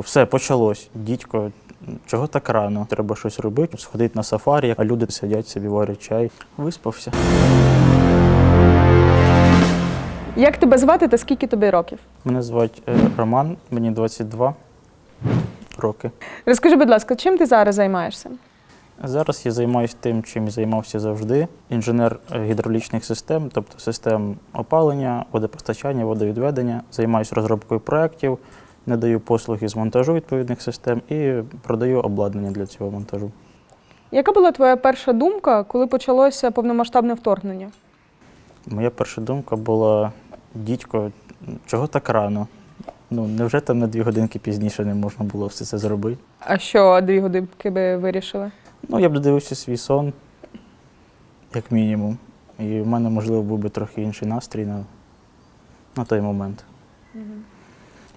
Все почалось. Дідько, чого так рано? Треба щось робити, сходити на сафарі, а люди сидять собі, варять чай. Виспався. Як тебе звати та скільки тобі років? Мене звати е, Роман, мені 22 роки. Розкажи, будь ласка, чим ти зараз займаєшся? Зараз я займаюся тим, чим займався завжди. Інженер е, гідравлічних систем, тобто систем опалення, водопостачання, водовідведення. Займаюся розробкою проєктів, надаю послуги з монтажу відповідних систем і продаю обладнання для цього монтажу. Яка була твоя перша думка, коли почалося повномасштабне вторгнення? Моя перша думка була: дідько, чого так рано? Ну, невже там на дві годинки пізніше не можна було все це зробити? А що дві годинки би вирішили? Ну, я б додивився свій сон, як мінімум. І в мене, можливо, був би трохи інший настрій на, на той момент.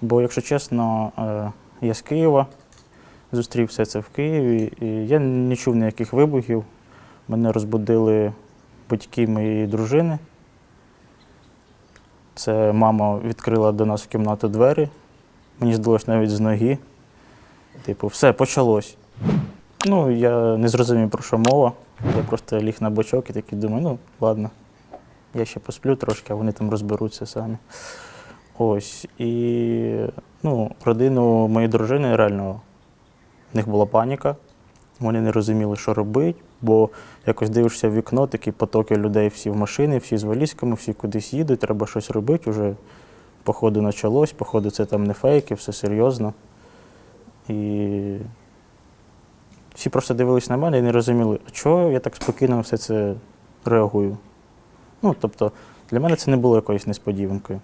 Бо, якщо чесно, е, я з Києва, зустрів все це в Києві, і я не чув ніяких вибухів. Мене розбудили батьки моєї дружини. Це мама відкрила до нас в кімнату двері. Мені здалося навіть з ноги. Типу, все, почалось. Ну, я не зрозумів, про що мова. Я просто ліг на бочок і такий думаю, ну, ладно, я ще посплю трошки, а вони там розберуться самі. Ось. І ну, родину моєї дружини реально в них була паніка. Вони не розуміли, що робити, бо якось дивишся в вікно, такі потоки людей, всі в машини, всі з валізками, всі кудись їдуть, треба щось робити. Уже походу почалось, походу, це там не фейки, все серйозно. І всі просто дивились на мене і не розуміли, чого я так спокійно все це реагую. Ну, тобто, для мене це не було якоюсь несподіванкою.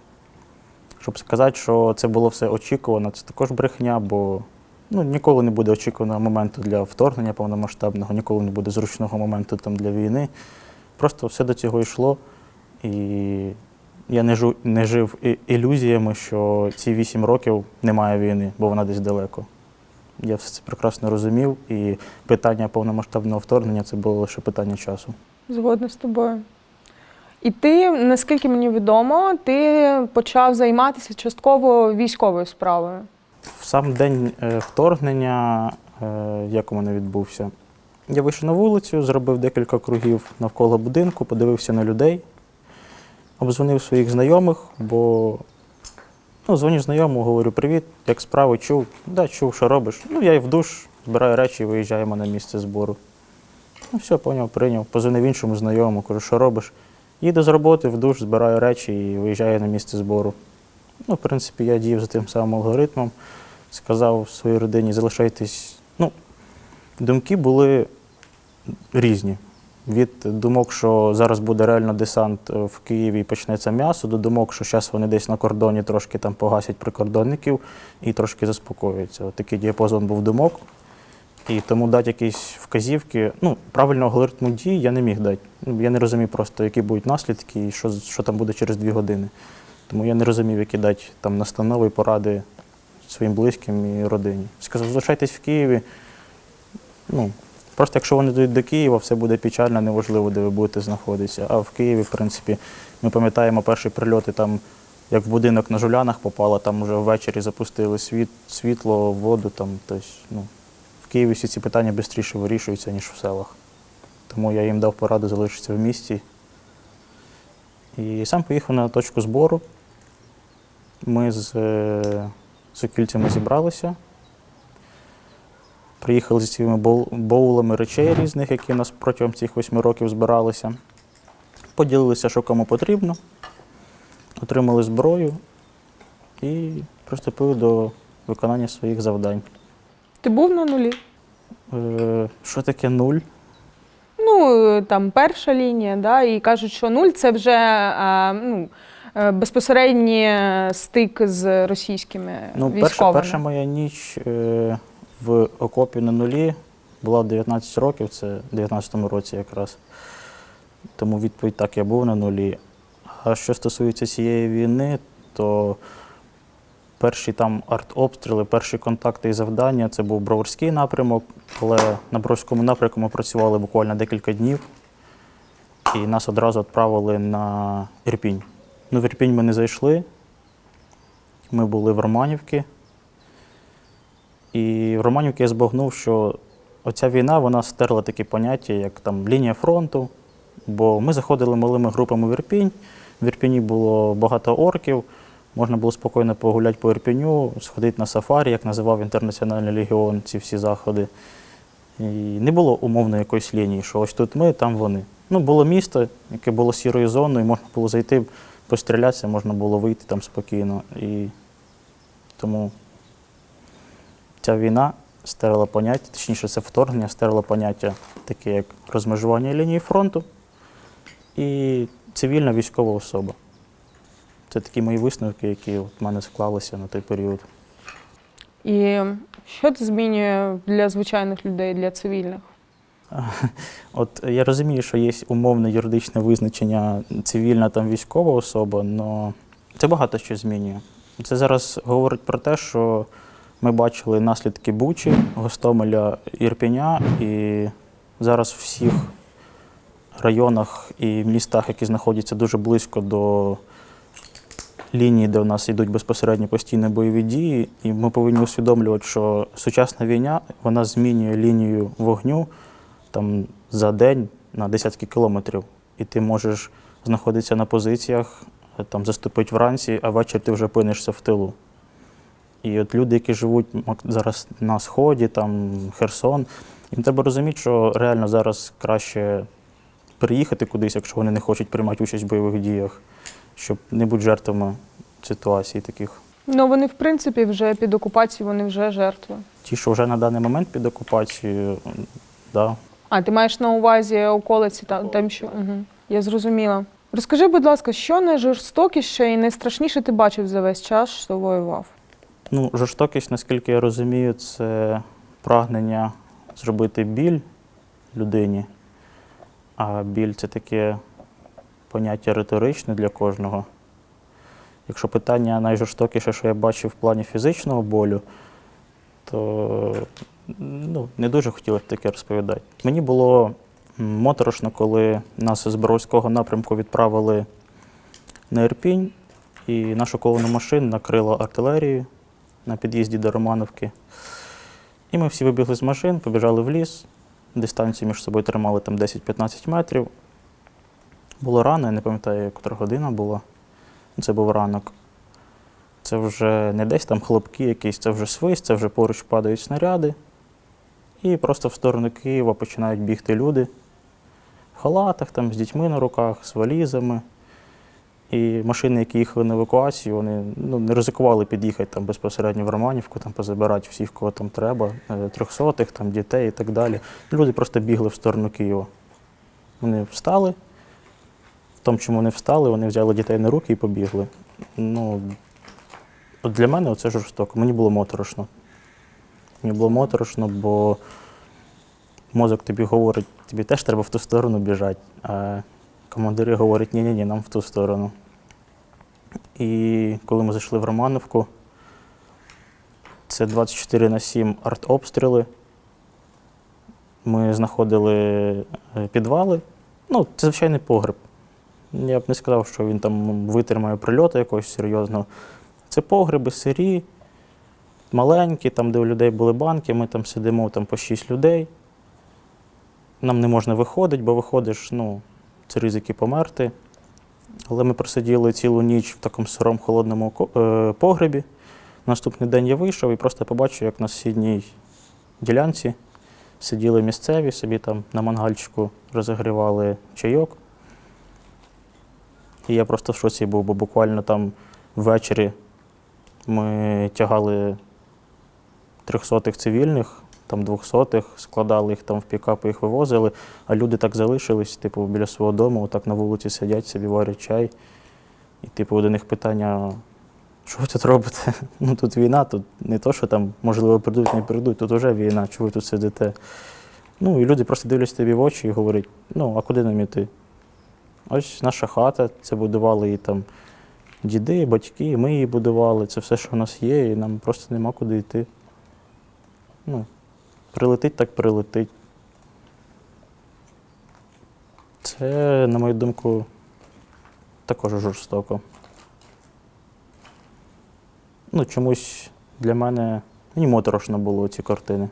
Щоб сказати, що це було все очікувано, це також брехня, бо ну, ніколи не буде очікуваного моменту для вторгнення повномасштабного, ніколи не буде зручного моменту там, для війни. Просто все до цього йшло. І я не, жу, не жив ілюзіями, що ці вісім років немає війни, бо вона десь далеко. Я все це прекрасно розумів, і питання повномасштабного вторгнення це було лише питання часу. Згодна з тобою. І ти, наскільки мені відомо, ти почав займатися частково військовою справою. В сам день е, вторгнення, е, як у мене відбувся, я вийшов на вулицю, зробив декілька кругів навколо будинку, подивився на людей, обдзвонив своїх знайомих, бо ну, дзвоню знайомому, говорю: привіт, як справи, чув? Да, чув, що робиш. Ну, я і в душ, збираю речі і виїжджаємо на місце збору. Ну, все, поняв, прийняв. Позвонив іншому знайомому, кажу, що робиш? Їду з роботи в душ, збираю речі і виїжджаю на місце збору. Ну, в принципі, я діяв за тим самим алгоритмом. Сказав своїй родині, залишайтесь. Ну, думки були різні. Від думок, що зараз буде реально десант е, в Києві і почнеться м'ясо, до думок, що зараз вони десь на кордоні трошки там погасять прикордонників і трошки заспокоюються. Такий діапазон був думок. І тому дати якісь вказівки, ну, правильного алгоритму дій я не міг дати. Ну, Я не розумів просто, які будуть наслідки і що, що там буде через дві години. Тому я не розумів, які дати там настанови і поради своїм близьким і родині. Сказав, залишайтесь в Києві. Ну, просто якщо вони дійдуть до Києва, все буде печально, неважливо, де ви будете знаходитися. А в Києві, в принципі, ми пам'ятаємо перші прильоти, там, як в будинок на Жулянах попало, там вже ввечері запустили світ, світло, воду. Там, тобто, ну, Києві всі ці питання швидше вирішуються, ніж в селах. Тому я їм дав пораду залишитися в місті. І сам поїхав на точку збору. Ми з е, сокільцями зібралися. Приїхали зі своїми боулами речей різних, які у нас протягом цих восьми років збиралися. Поділилися, що кому потрібно, отримали зброю і приступили до виконання своїх завдань. Ти був на нулі? Е, що таке нуль? Ну, там перша лінія, да, і кажуть, що нуль це вже а, ну, е, безпосередній стик з російськими Ну, перша, військовими. перша моя ніч е, в окопі на нулі була в 19 років, це в 19-му році якраз. Тому відповідь так, я був на нулі. А що стосується цієї війни, то перші там артобстріли, перші контакти і завдання це був Броварський напрямок, але на Броварському напрямку ми працювали буквально декілька днів, і нас одразу відправили на Ірпінь. Ну, в Ірпінь ми не зайшли. Ми були в Романівці. І в Романівці я збагнув, що оця війна вона стерла такі поняття, як там лінія фронту. Бо ми заходили малими групами в Ірпінь. В Ірпіні було багато орків. Можна було спокійно погуляти по Ірпіню, сходити на сафарі, як називав Інтернаціональний легіон ці всі заходи. І не було умовно якоїсь лінії, що ось тут ми, там вони. Ну, було місто, яке було сірою зоною, можна було зайти, пострілятися, можна було вийти там спокійно. І тому ця війна стерла поняття, точніше, це вторгнення стерло поняття таке, як розмежування лінії фронту і цивільна військова особа. Це такі мої висновки, які в мене склалися на той період. І що це змінює для звичайних людей, для цивільних? От я розумію, що є умовне юридичне визначення цивільна там військова особа, але це багато що змінює. Це зараз говорить про те, що ми бачили наслідки Бучі, Гостомеля, Ірпеня, і зараз в всіх районах і містах, які знаходяться дуже близько до лінії, де у нас йдуть безпосередньо постійні бойові дії, і ми повинні усвідомлювати, що сучасна війна вона змінює лінію вогню там за день на десятки кілометрів. І ти можеш знаходитися на позиціях, е, там заступити вранці, а ввечері ти вже опинишся в тилу. І от люди, які живуть зараз на Сході, там Херсон, їм треба розуміти, що реально зараз краще переїхати кудись, якщо вони не хочуть приймати участь в бойових діях, щоб не бути жертвами ситуацій таких. Ну вони, в принципі, вже під окупацією, вони вже жертви. Ті, що вже на даний момент під окупацією, м, да, А, ти маєш на увазі околиці там, там що? Угу. Я зрозуміла. Розкажи, будь ласка, що найжорстокіше і найстрашніше ти бачив за весь час, що воював? Ну, жорстокість, наскільки я розумію, це прагнення зробити біль людині. А біль це таке поняття риторичне для кожного. Якщо питання найжорстокіше, що я бачив в плані фізичного болю, то ну, не дуже хотілося таке розповідати. Мені було моторошно, коли нас з Боровського напрямку відправили на Ірпінь, і нашу колону машин накрило артилерією на під'їзді до Романовки. І ми всі вибігли з машин, побіжали в ліс. Дистанцію між собою тримали там 10-15 метрів. Було рано, я не пам'ятаю, яка година була. Це був ранок. Це вже не десь там хлопки якісь, це вже свист, це вже поруч падають снаряди. І просто в сторону Києва починають бігти люди в халатах, там, з дітьми на руках, з валізами. І машини, які їхали на евакуацію, вони ну, не ризикували під'їхати там безпосередньо в Романівку, там позабирати всіх, кого там треба, е, трьохсотих, там дітей і так далі. Люди просто бігли в сторону Києва. Вони встали. Тому, чому вони встали, вони взяли дітей на руки і побігли. Ну, для мене це жорстоко. Мені було моторошно. Мені було моторошно, бо мозок тобі говорить, тобі теж треба в ту сторону біжати. А командири говорять, ні-ні-ні, нам в ту сторону. І коли ми зайшли в Романовку, це 24 на 7 артобстріли. Ми знаходили е, підвали. Ну, це звичайний погреб. Я б не сказав, що він там витримає прильоту якогось серйозного. Це погреби сирі, маленькі, там, де у людей були банки, ми там сидимо там, по 6 людей. Нам не можна виходити, бо виходиш, ну, це ризики померти. Але ми просиділи цілу ніч в такому сирому холодному е, погребі. Наступний день я вийшов і просто побачив, як на сусідній ділянці сиділи місцеві, собі там на мангальчику розігрівали чайок. І я просто в шоці був, бо буквально там ввечері ми тягали трьохсотих цивільних, там двохсотих, складали їх там в пікапи, їх вивозили, а люди так залишились, типу, біля свого дому, отак на вулиці сидять, собі варять чай. І, типу, до них питання, що ви тут робите? Ну тут війна, тут не то, що там, можливо, прийдуть, не прийдуть, тут вже війна, чого ви тут сидите? Ну і люди просто дивляться тобі в очі і говорять, ну, а куди нам іти? Ось наша хата, це будували її там діди, батьки, ми її будували, це все, що в нас є, і нам просто нема куди йти. Ну, прилетить, так прилетить. Це, на мою думку, також жорстоко. Ну, чомусь для мене Мені моторошно було ці картини.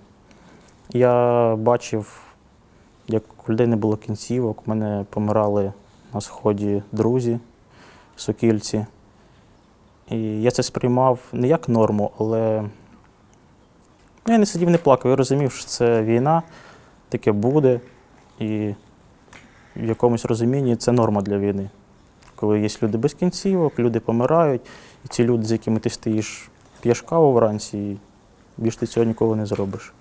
Я бачив, як у людей не було кінцівок, у мене помирали на сході друзі, сокільці. І я це сприймав не як норму, але я не сидів, не плакав. Я розумів, що це війна, таке буде. І в якомусь розумінні це норма для війни. Коли є люди без кінцівок, люди помирають, і ці люди, з якими ти стоїш, п'єш каву вранці, і більш ти цього ніколи не зробиш.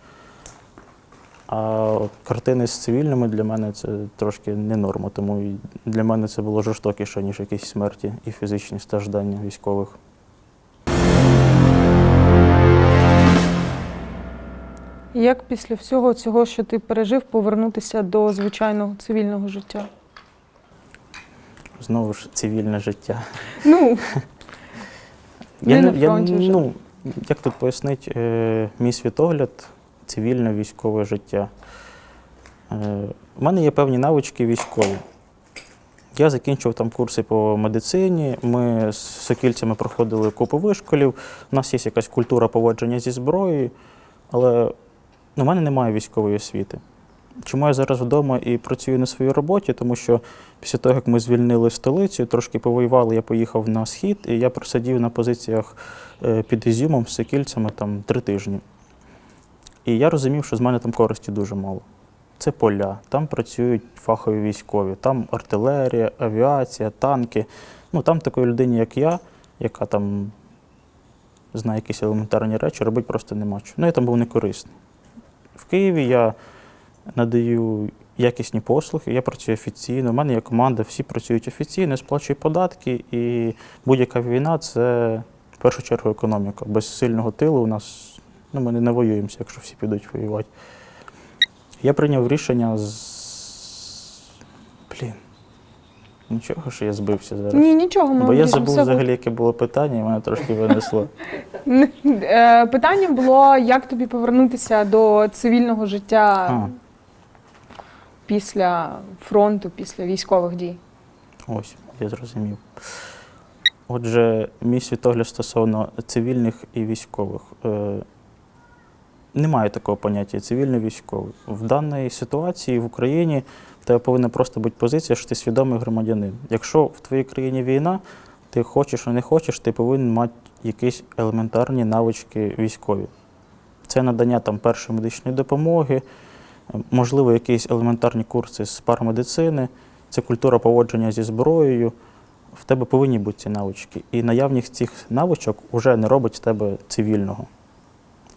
А картини з цивільними для мене це трошки не норма, тому для мене це було жорстокіше, ніж якісь смерті і фізичні страждання військових. Як після всього цього, що ти пережив, повернутися до звичайного цивільного життя? Знову ж цивільне життя. Ну, Не на фронті вже. ну, як тут пояснити, е, мій світогляд цивільне військове життя. Е, у мене є певні навички військові. Я закінчив там курси по медицині. Ми з сокільцями проходили купу вишколів. У нас є якась культура поводження зі зброєю, але у мене немає військової освіти. Чому я зараз вдома і працюю на своїй роботі? Тому що після того, як ми звільнили столицю, трошки повоювали, я поїхав на схід, і я просидів на позиціях е, під Ізюмом з сокільцями там три тижні. І я розумів, що з мене там користі дуже мало. Це поля, там працюють фахові військові, там артилерія, авіація, танки. Ну там такої людині, як я, яка там знає якісь елементарні речі, робити просто нема чого. Ну, я там був не корисний. В Києві я надаю якісні послуги, я працюю офіційно, у мене є команда, всі працюють офіційно, сплачують податки, і будь-яка війна це в першу чергу економіка. Без сильного тилу у нас ну, ми не навоюємося, якщо всі підуть воювати. Я прийняв рішення з. Блін. Нічого, що я збився зараз. ні, нічого, ми Бо я все забув буде. взагалі, яке було питання, і мене трошки винесло. Е, Питання було, як тобі повернутися до цивільного життя А. після фронту, після військових дій? Ось, я зрозумів. Отже, мій світогляд стосовно цивільних і військових. Е, немає такого поняття цивільно-військовий. В даній ситуації в Україні в тебе повинна просто бути позиція, що ти свідомий громадянин. Якщо в твоїй країні війна, ти хочеш чи не хочеш, ти повинен мати якісь елементарні навички військові. Це надання там першої медичної допомоги, е, можливо, якісь елементарні курси з парамедицини, це культура поводження зі зброєю. В тебе повинні бути ці навички. І наявність цих навичок вже не робить тебе цивільного.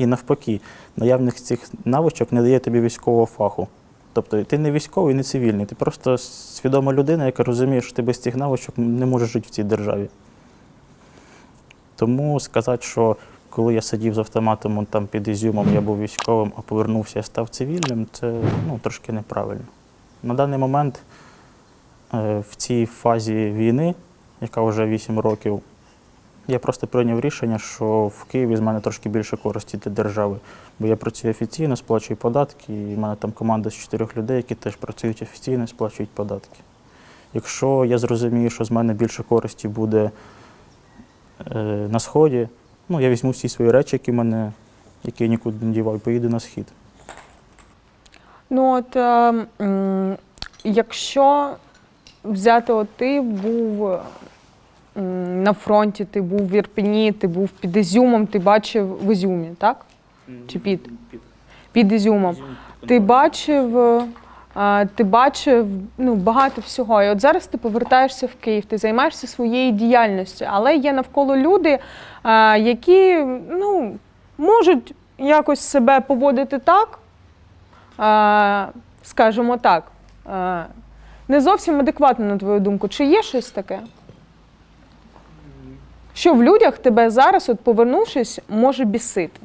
І навпаки, наявність цих навичок не дає тобі військового фаху. Тобто ти не військовий, не цивільний, ти просто свідома людина, яка розуміє, що ти без цих навичок не можеш жити в цій державі. Тому сказати, що коли я сидів з автоматом там під Ізюмом, я був військовим, а повернувся і став цивільним, це ну, трошки неправильно. На даний момент е, в цій фазі війни, яка вже 8 років, я просто прийняв рішення, що в Києві з мене трошки більше користі для держави. Бо я працюю офіційно, сплачую податки, і в мене там команда з чотирьох людей, які теж працюють офіційно, сплачують податки. Якщо я зрозумію, що з мене більше користі буде е, на сході, ну я візьму всі свої речі, які мене, які я нікуди не дівав, і поїду на схід. Ну от е, якщо взяти, от ти був на фронті, ти був в Ірпені, ти був під Ізюмом, ти бачив в Ізюмі, так? Чи під? Під Ізюмом. Ти бачив, ти бачив ну, багато всього. І от зараз ти повертаєшся в Київ, ти займаєшся своєю діяльністю, але є навколо люди, які ну, можуть якось себе поводити так, скажімо так, не зовсім адекватно, на твою думку. Чи є щось таке? Що в людях тебе зараз, от повернувшись, може бісити?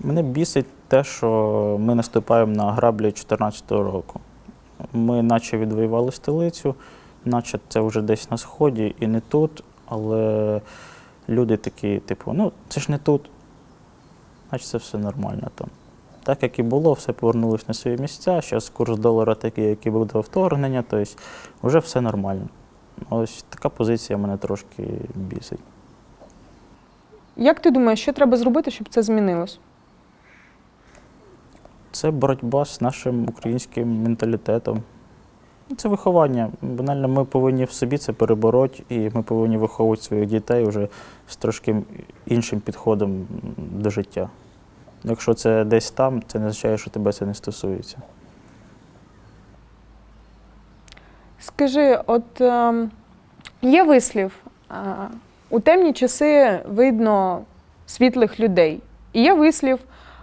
Мене бісить те, що ми наступаємо на граблі 2014 року. Ми наче відвоювали столицю, наче це вже десь на сході і не тут, але люди такі, типу, ну це ж не тут, значить це все нормально там. Так як і було, все повернулося на свої місця. Зараз курс долара такий, який був до вторгнення, тобто вже все нормально. Ось така позиція мене трошки бісить. Як ти думаєш, що треба зробити, щоб це змінилось? Це боротьба з нашим українським менталітетом. Це виховання. Банально, ми повинні в собі це перебороти, і ми повинні виховувати своїх дітей вже з трошки іншим підходом до життя. Якщо це десь там, це не означає, що тебе це не стосується. Скажи, от ем, є вислів, е, у темні часи видно світлих людей. І є вислів,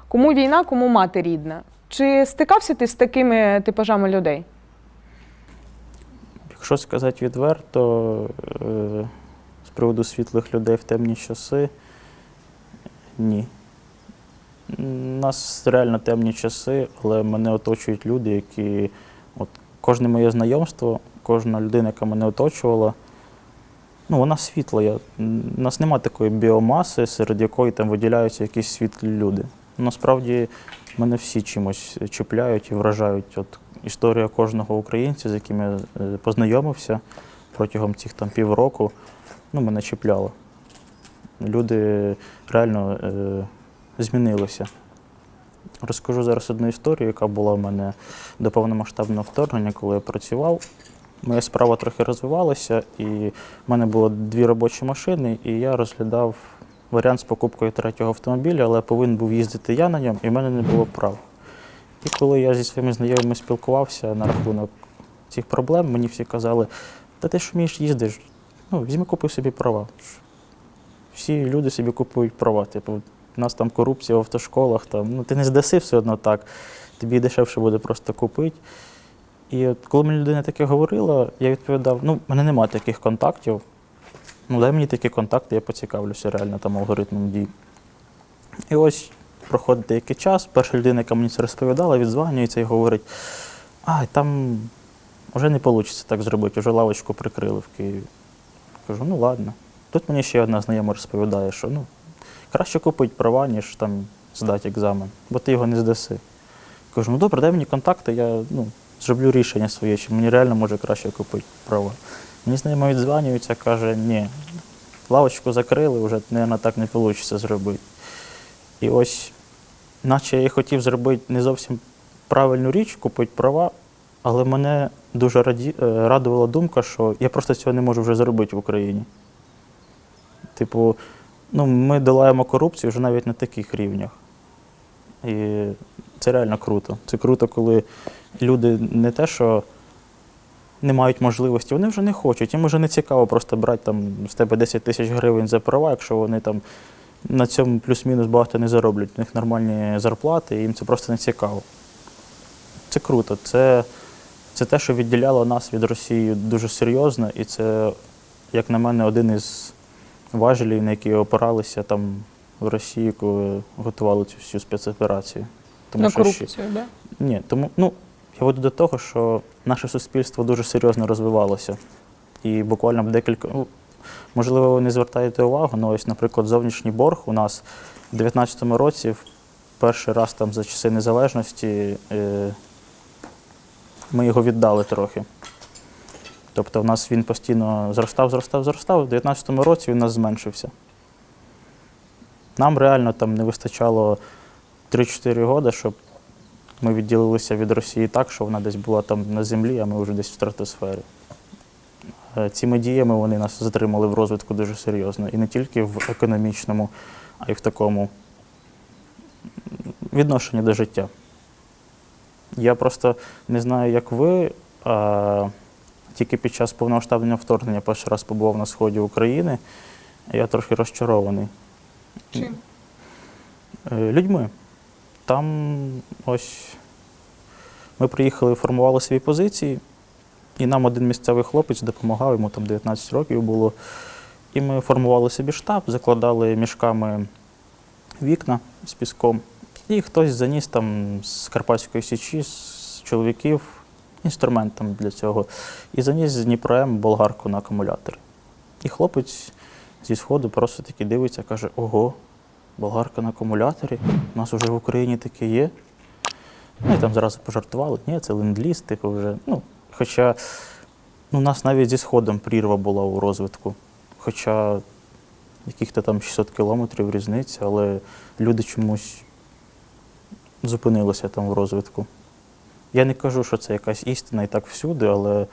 кому війна, кому мати рідна. Чи стикався ти з такими типажами людей? Якщо сказати відверто, е, з приводу світлих людей в темні часи, ні. У нас реально темні часи, але мене оточують люди, які. Кожне моє знайомство, кожна людина, яка мене оточувала, ну, вона світла. У нас немає такої біомаси, серед якої там виділяються якісь світлі люди. Насправді мене всі чимось чіпляють і вражають. От історія кожного українця, з яким я е, познайомився протягом цих там півроку, ну, мене чіпляло. Люди реально е, змінилися. Розкажу зараз одну історію, яка була в мене до повномасштабного вторгнення, коли я працював. Моя справа трохи розвивалася, і в мене було дві робочі машини, і я розглядав варіант з покупкою третього автомобіля, але повинен був їздити я на ньому, і в мене не було прав. І коли я зі своїми знайомими спілкувався на рахунок цих проблем, мені всі казали, та ти ж вмієш їздиш, ну, візьми купи собі права. Всі люди собі купують права. Типу, у нас там корупція в автошколах, там, ну, ти не здаси все одно так, тобі дешевше буде просто купити. І от коли мені людина таке говорила, я відповідав: ну, в мене немає таких контактів. Ну, дай мені такі контакти, я поцікавлюся реально там алгоритмом дій. І ось проходить деякий час, перша людина, яка мені це розповідала, відзванюється і говорить: а, там вже не вийде так зробити, вже лавочку прикрили в Києві. Кажу, ну ладно. Тут мені ще одна знайома розповідає, що ну, краще купити права, ніж там здати екзамен, бо ти його не здаси. Кажу, ну добре, дай мені контакти, я ну, зроблю рішення своє, чи мені реально може краще купити права. Мені знайома відзванюється, каже, ні, лавочку закрили, вже, мабуть, так не вийде зробити. І ось, наче я хотів зробити не зовсім правильну річ, купити права, але мене дуже раді... е, радувала думка, що я просто цього не можу вже зробити в Україні. Типу, ну, ми долаємо корупцію вже навіть на таких рівнях. І це реально круто. Це круто, коли люди не те, що не мають можливості, вони вже не хочуть. Їм вже не цікаво просто брати там з тебе 10 тисяч гривень за права, якщо вони там на цьому плюс-мінус багато не зароблять. У них нормальні зарплати, і їм це просто не цікаво. Це круто. Це, це те, що відділяло нас від Росії дуже серйозно, і це, як на мене, один із важелів, на які опиралися там в Росії, коли готували цю всю спецоперацію. на що ще- да? ні, тому ну, я веду до того, що наше суспільство дуже серйозно розвивалося. І буквально декілька. Ну, можливо, ви не звертаєте увагу, але ось, наприклад, зовнішній борг у нас в 2019 році, в перший раз там за часи незалежності, е, ми його віддали трохи. Тобто в нас він постійно зростав, зростав, зростав. У 2019 році він у нас зменшився. Нам реально там не вистачало 3-4 роки, щоб ми відділилися від Росії так, що вона десь була там на землі, а ми вже десь в стратосфері. Е, Цими діями вони нас затримали в розвитку дуже серйозно. І не тільки в економічному, а й в такому відношенні до життя. Я просто не знаю, як ви, тільки під час повномасштабного вторгнення перший раз побував на сході України, я трохи розчарований. Чим? Е, людьми. Там ось ми приїхали, формували свої позиції, і нам один місцевий хлопець допомагав, йому там 19 років було. І ми формували собі штаб, закладали мішками вікна з піском. І хтось заніс там з Карпатської січі, з чоловіків, інструмент там для цього. І заніс з Дніпром болгарку на акумулятор. І хлопець зі сходу просто таки дивиться, каже: Ого, болгарка на акумуляторі. У нас вже в Україні таке є. Ну і там зразу пожартували, ні, це ленд-ліз, типу вже. Ну, хоча ну, у нас навіть зі сходом прірва була у розвитку. Хоча яких-то там 600 кілометрів різниця, але люди чомусь зупинилися там в розвитку. Я не кажу, що це якась істина і так всюди, але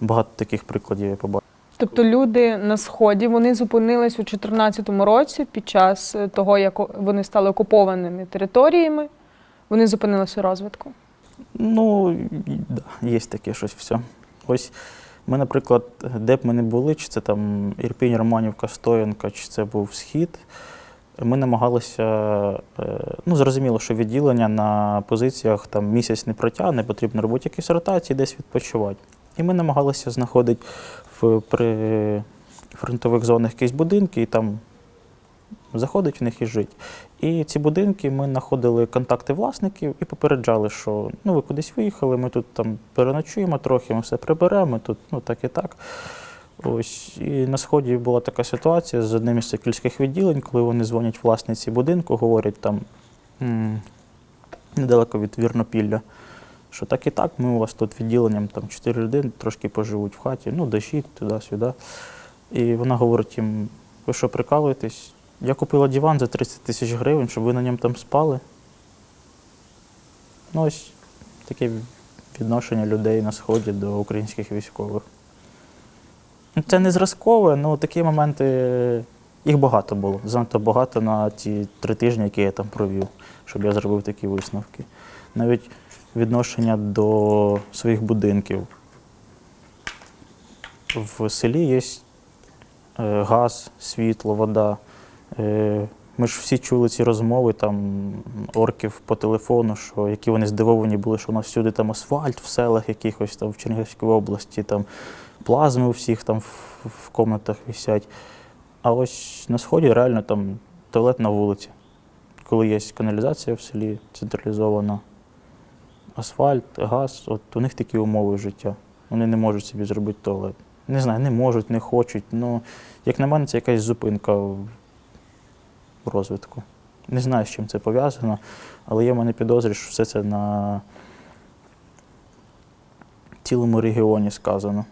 багато таких прикладів я побачив. Тобто люди на сході вони зупинились у 2014 році під час е, того, як вони стали окупованими територіями. Вони зупинилися у розвитку. Ну, да, є таке щось все. Ось ми, наприклад, де б ми не були, чи це там Ірпінь, Романівка, Стоянка, чи це був Схід, ми намагалися, е, ну, зрозуміло, що відділення на позиціях там місяць не протягне, потрібно робити якісь ротації, десь відпочивати. І ми намагалися знаходити в при фронтових зонах якісь будинки і там заходити в них і жити. І ці будинки ми знаходили контакти власників і попереджали, що ну ви кудись виїхали, ми тут там переночуємо трохи, ми все приберемо, тут ну так і так. Ось і на сході була така ситуація з одним із сокільських відділень, коли вони дзвонять власниці будинку, говорять там недалеко від Вірнопілля, що так і так, ми у вас тут відділенням там чотири людини трошки поживуть в хаті, ну дощить туди-сюди. І вона говорить їм: ви що прикалуєтесь? Я купила диван за 30 тисяч гривень, щоб ви на ньому там спали. Ну, ось таке відношення людей на сході до українських військових. Ну, Це не зразкове, але такі моменти, їх багато було. Занадто багато на ті три тижні, які я там провів, щоб я зробив такі висновки. Навіть відношення до своїх будинків. В селі є е, газ, світло, вода. Е, Ми ж всі чули ці розмови там орків по телефону, що які вони здивовані були, що у нас всюди там асфальт в селах якихось там в Чернігівській області, там плазми у всіх там в, комнатах висять. А ось на сході реально там туалет на вулиці. Коли є каналізація в селі централізована, асфальт, газ, от у них такі умови життя. Вони не можуть собі зробити туалет. Не знаю, не можуть, не хочуть. Ну, як на мене, це якась зупинка в розвитку. Не знаю, з чим це пов'язано, але є в мене підозрі, що все це на цілому регіоні сказано.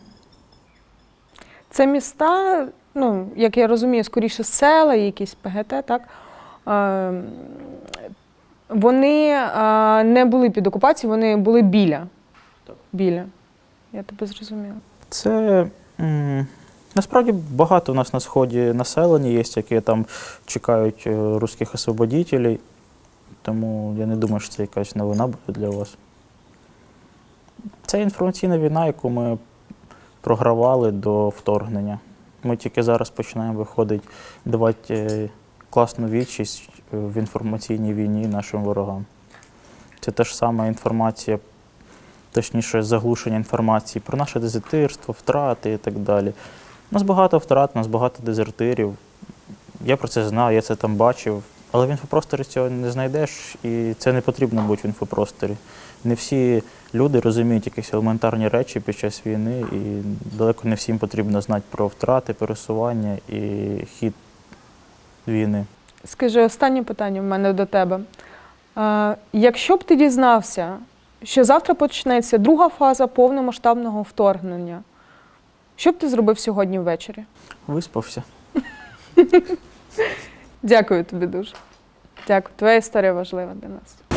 Це міста, ну, як я розумію, скоріше села, якісь ПГТ, так? Е, Вони е, не були під окупацією, вони були біля. Біля. Я тебе зрозуміла. Це м, насправді багато у нас на сході населення є, які там чекають е, русських освободителей. Тому я не думаю, що це якась новина буде для вас. Це інформаційна війна, яку ми програвали до вторгнення. Ми тільки зараз починаємо виходити, давати е, класну відчість е, в інформаційній війні нашим ворогам. Це та ж сама інформація точніше заглушення інформації про наше дезертирство, втрати і так далі. У нас багато втрат, у нас багато дезертирів. Я про це знаю, я це там бачив. Але в інфопросторі цього не знайдеш, і це не потрібно бути в інфопросторі. Не всі люди розуміють якісь елементарні речі під час війни, і далеко не всім потрібно знати про втрати, пересування і хід війни. Скажи, останнє питання в мене до тебе. Е, Якщо б ти дізнався, що завтра почнеться друга фаза повномасштабного вторгнення, що б ти зробив сьогодні ввечері? Виспався. Дякую тобі дуже. Дякую. Твоя історія важлива для нас.